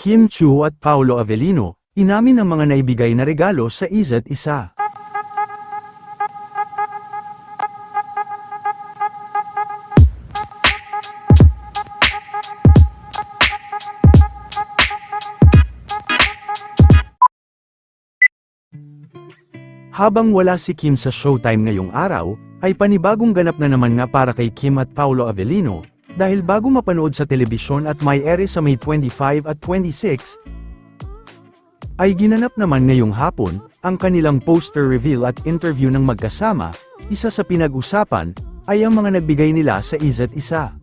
Kim Chu at Paolo Avellino, inamin ang mga naibigay na regalo sa isa't isa. Habang wala si Kim sa showtime ngayong araw, ay panibagong ganap na naman nga para kay Kim at Paolo Avellino, dahil bago mapanood sa telebisyon at may ere sa May 25 at 26, ay ginanap naman ngayong hapon, ang kanilang poster reveal at interview ng magkasama, isa sa pinag-usapan, ay ang mga nagbigay nila sa isa't isa.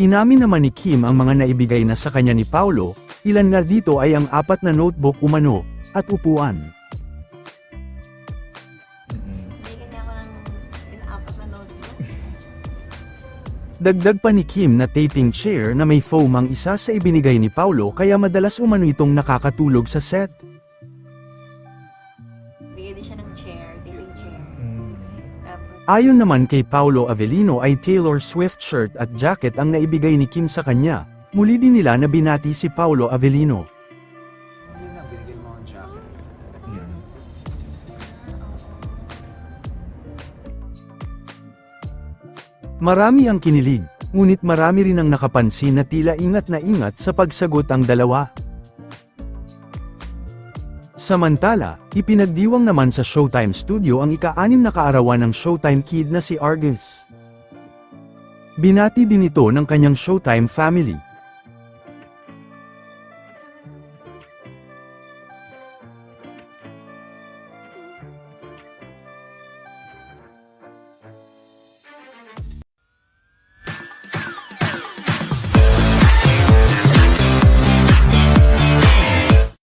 Inamin naman ni Kim ang mga naibigay na sa kanya ni Paolo, ilan nga dito ay ang apat na notebook umano, at upuan. Dagdag pa ni Kim na taping chair na may foam ang isa sa ibinigay ni Paulo kaya madalas umano itong nakakatulog sa set. Din siya ng chair, taping chair. Ayon naman kay Paulo Avellino ay Taylor Swift shirt at jacket ang naibigay ni Kim sa kanya. Muli din nila na binati si Paulo Avellino. Marami ang kinilig, ngunit marami rin ang nakapansin na tila ingat na ingat sa pagsagot ang dalawa. Samantala, ipinagdiwang naman sa Showtime Studio ang ika-anim na kaarawan ng Showtime Kid na si Argus. Binati din ito ng kanyang Showtime family.